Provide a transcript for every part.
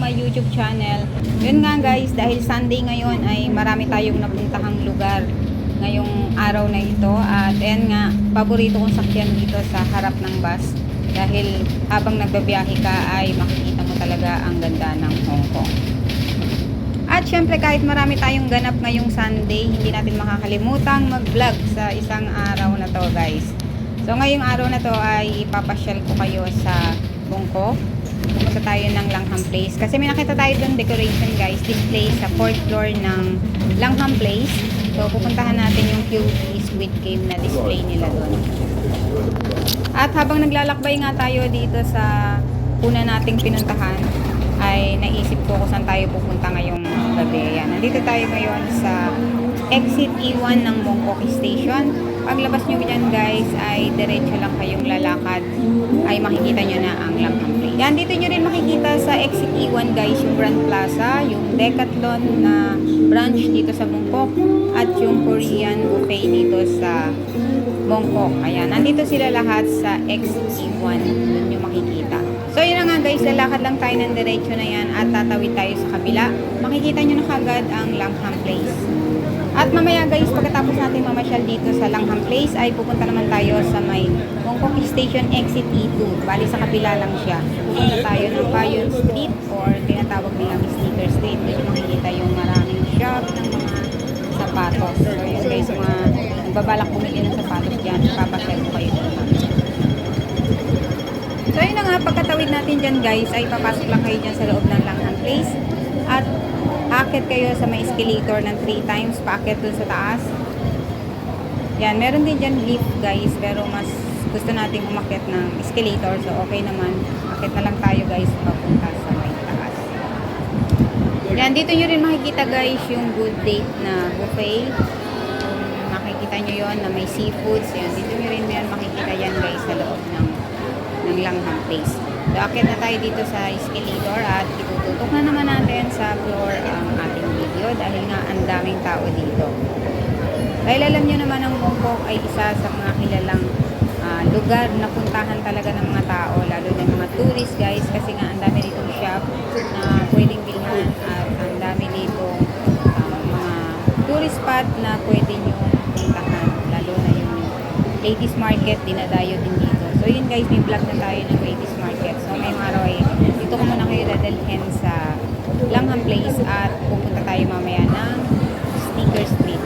my YouTube channel. Yun nga guys, dahil Sunday ngayon ay marami tayong napuntahang lugar ngayong araw na ito. At ayan nga, paborito kong sakyan dito sa harap ng bus. Dahil habang nagbabiyahe ka ay makikita mo talaga ang ganda ng Hong Kong. At syempre kahit marami tayong ganap ngayong Sunday, hindi natin makakalimutang mag-vlog sa isang araw na to guys. So ngayong araw na to ay ipapasyal ko kayo sa Bungko. Pupunta tayo ng Langham Place. Kasi may nakita tayo doon decoration guys, display sa fourth floor ng Langham Place. So pupuntahan natin yung QT Squid Game na display nila doon. At habang naglalakbay nga tayo dito sa una nating pinuntahan, ay naisip ko kung saan tayo pupunta ngayong gabi. Yan. Nandito tayo ngayon sa exit E1 ng Mongkok Station. Paglabas nyo dyan guys, ay diretso lang kayong lalakad. Ay makikita nyo na ang Langham Place. Yan, dito nyo rin makikita sa exit E1 guys, yung Grand Plaza, yung Decathlon na branch dito sa Mongkok, at yung Korean buffet dito sa Mongkok. Ayan, nandito sila lahat sa exit E1. Doon nyo makikita. So yun na nga guys, lalakad lang tayo ng diretso na yan at tatawid tayo sa kabila. Makikita nyo na kagad ang Langham Place. At mamaya guys, pagkatapos natin mamasyal dito sa Langham Place, ay pupunta naman tayo sa may Mongkok Station Exit E2. Bali sa kabila lang siya. Pupunta tayo ng Payon Street or tinatawag nilang Sneaker Street. Doon makikita yung maraming shop ng mga sapatos. So yun guys, mga nagbabalak bumili ng sapatos dyan, papasyal ko kayo. So yun na nga, pagkatawid natin dyan guys, ay papasok lang kayo dyan sa loob ng Langham Place. At akit kayo sa may escalator ng 3 times, paakit dun sa taas. Yan, meron din dyan lift guys, pero mas gusto nating umakit ng escalator. So okay naman, akit na lang tayo guys, papunta sa may taas. Yan, dito nyo rin makikita guys yung good date na buffet. Kung makikita nyo yon na may seafoods, yan, dito nyo rin yan makikita yan guys sa loob ng ng Langham Place. So, akit na tayo dito sa escalator at itututok na naman natin sa floor ang ating video dahil nga ang daming tao dito. Dahil alam nyo naman ang Mongkok ay isa sa mga kilalang ah, lugar na puntahan talaga ng mga tao, lalo na mga tourist guys kasi nga ang dami ditong shop na pwedeng bilhan at ang dami ditong ah, mga tourist spot na pwede nyo puntahan, lalo na yung ladies market, dinadayo din dito. So yun guys, may vlog na tayo ng ladies market. So ngayong araw ay dito ko muna kayo dadalhin sa Langham Place at pupunta tayo mamaya ng Sneaker Street.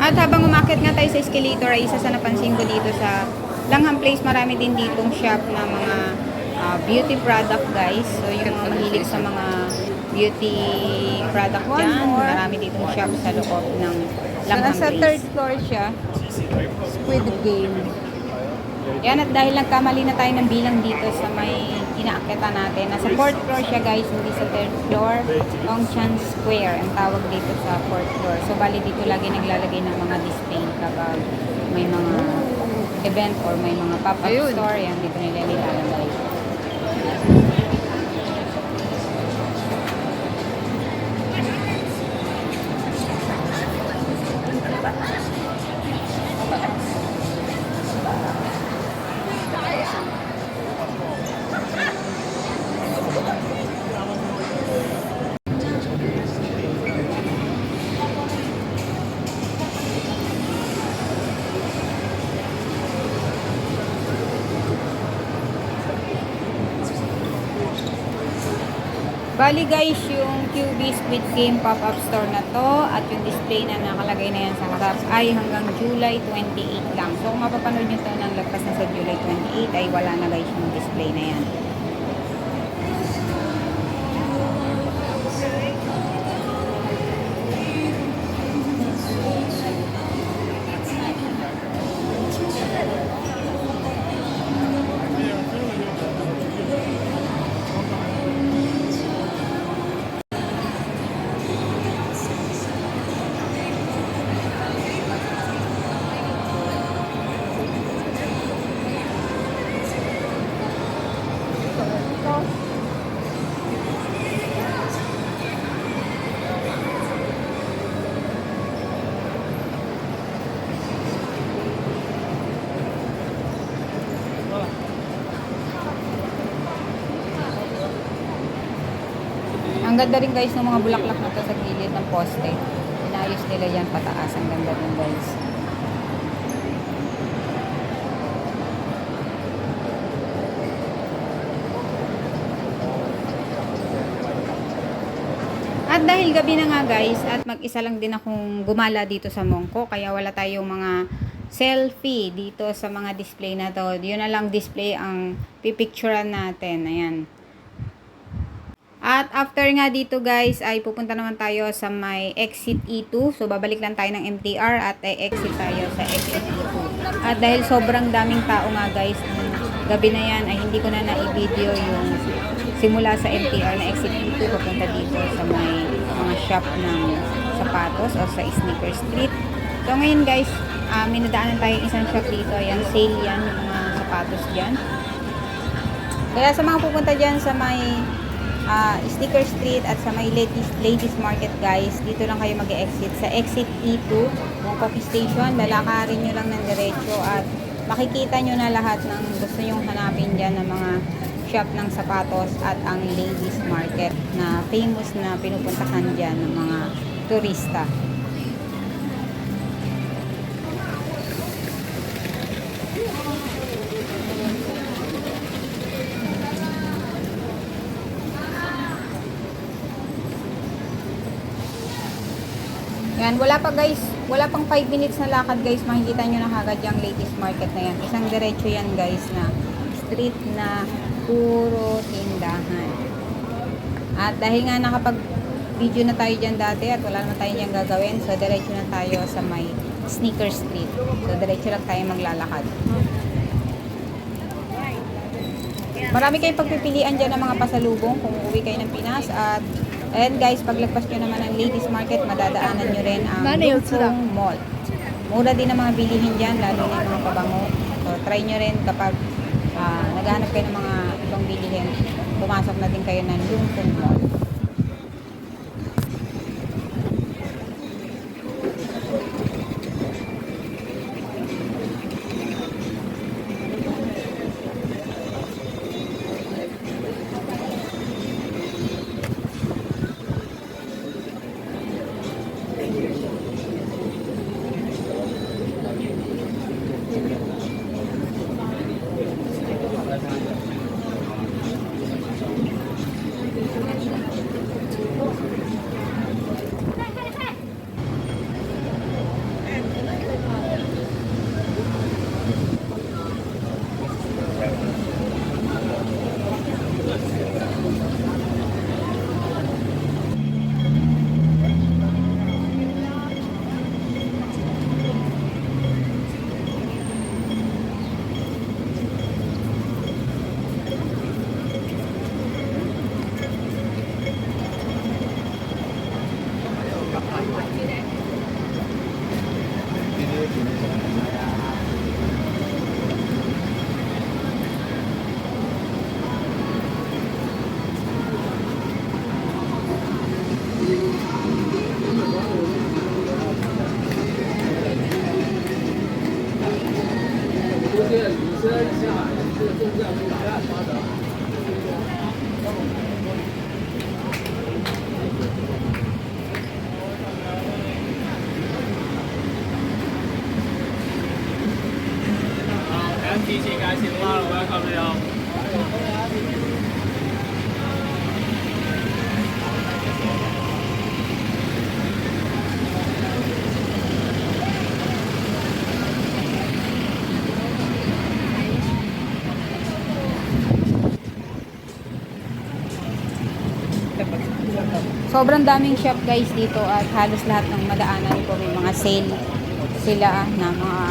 At habang umakit nga tayo sa escalator ay isa sa napansin ko dito sa Langham Place, marami din ditong shop na mga ah, beauty product guys. So yung mga mahilig sa mga beauty product One dyan, more. marami ditong shop sa loob ng Langham Nasa Place. third floor siya. Squid Game. Yan at dahil nagkamali na tayo ng bilang dito sa may inaakita natin. Nasa fourth floor siya guys, hindi sa third floor. Longchan Square ang tawag dito sa fourth floor. So bali dito lagi naglalagay ng mga display kapag may mga event or may mga pop-up store. Yan dito nila nilalagay. Bali guys, yung QB Squid Game pop-up store na to at yung display na nakalagay na yan sa harap ay hanggang July 28 lang. So kung mapapanood nyo to ng lagpas na sa July 28 ay wala na guys yung display na yan. Ang ganda rin guys ng mga bulaklak na to sa gilid ng poste. Inayos nila yan pataas. Ang ganda din guys. At dahil gabi na nga guys, at mag-isa lang din akong gumala dito sa Mongko, kaya wala tayong mga selfie dito sa mga display na to. Yun na lang display ang pipicturean natin. Ayan. At after nga dito guys, ay pupunta naman tayo sa may exit E2. So babalik lang tayo ng MTR at ay exit tayo sa exit E2. At dahil sobrang daming tao nga guys, nung gabi na yan ay hindi ko na na-video yung simula sa MTR na exit E2 papunta dito sa may mga shop ng sapatos o sa sneaker street. So ngayon guys, uh, minadaanan tayo isang shop dito. Ayan, sale yan, yung mga sapatos dyan. Kaya sa mga pupunta dyan sa may ah, Sticker Street at sa may ladies, ladies market guys, dito lang kayo mag-exit. Sa exit E2, yung coffee station, lalakarin nyo lang ng diretso at makikita nyo na lahat ng gusto nyong hanapin dyan ng mga shop ng sapatos at ang ladies market na famous na pinupuntahan dyan ng mga turista. Yan, wala pa guys, wala pang 5 minutes na lakad guys, makikita nyo na kagad yung ladies market na yan. Isang diretso yan guys na street na puro tindahan. At dahil nga nakapag video na tayo dyan dati at wala naman tayo dyan gagawin, so diretso na tayo sa may sneaker street. So diretso lang tayo maglalakad. Marami kayong pagpipilian dyan ng mga pasalubong kung uuwi kayo ng Pinas at And guys, paglagpas nyo naman ng ladies market, madadaanan nyo rin ang. Lufong Mall. Mura din ang mga bilihin dyan, lalo na yung mga pabango. So, try nyo rin kapag ah, naghahanap kayo ng mga ibang bilihin, pumasok na din kayo ng Lufong Mall. making it. Sobrang daming shop guys dito at halos lahat ng madaanan ko may mga sale sila na mga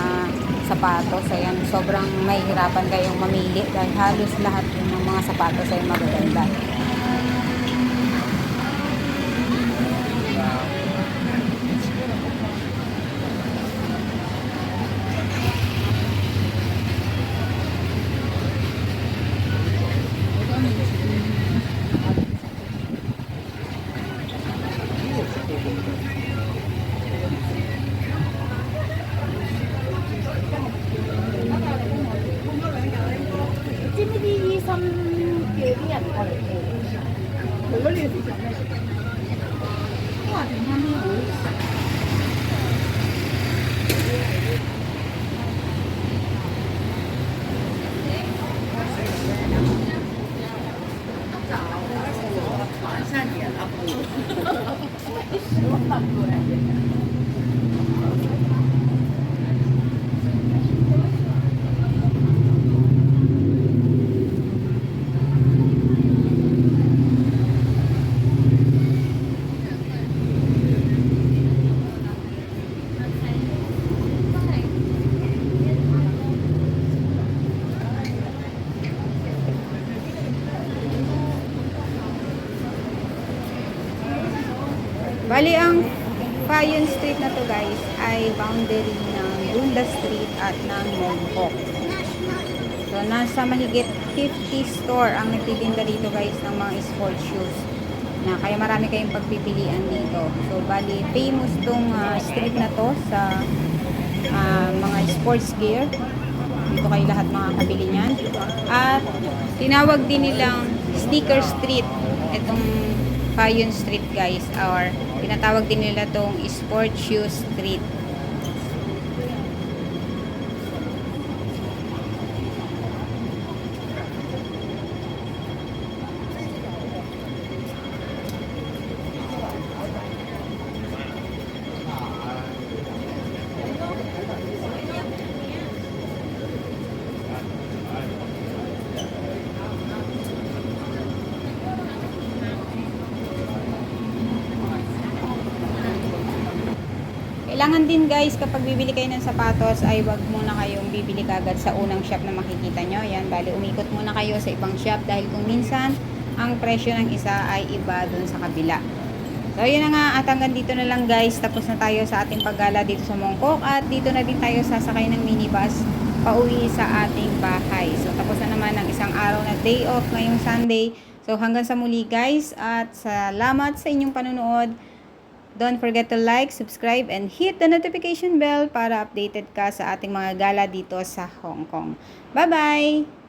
sapatos. Ayan, sobrang mahihirapan kayong mamili dahil halos lahat yun ng mga sapatos ay magaganda. 新叫啲人過嚟做，如果你要試咩。Bali, ang Fayon Street na to guys ay boundary ng Dunda Street at ng Montauk. So, nasa mahigit 50 store ang nagtitinda dito guys ng mga sports shoes. Na kaya marami kayong pagpipilian dito. So, bali, famous tong ah, street na to sa ah, mga sports gear. Dito kayo lahat makakabili niyan. At tinawag din nilang Sticker Street. Itong Fayon Street guys or tinatawag din nila tong Sport Shoe Street. Kailangan din guys, kapag bibili kayo ng sapatos, ay wag muna kayong bibili kagad sa unang shop na makikita nyo. Yan, bali umikot muna kayo sa ibang shop dahil kung minsan, ang presyo ng isa ay iba dun sa kabila. So, yun na nga, at hanggang dito na lang guys. Tapos na tayo sa ating paggala dito sa Mongkok at dito na din tayo sasakay ng minibus pauwi sa ating bahay. So, tapos na naman ang isang araw na day off ngayong Sunday. So, hanggang sa muli guys at salamat sa inyong panunood. Don't forget to like, subscribe, and hit the notification bell para updated ka sa ating mga gala dito sa Hong Kong. Bye-bye!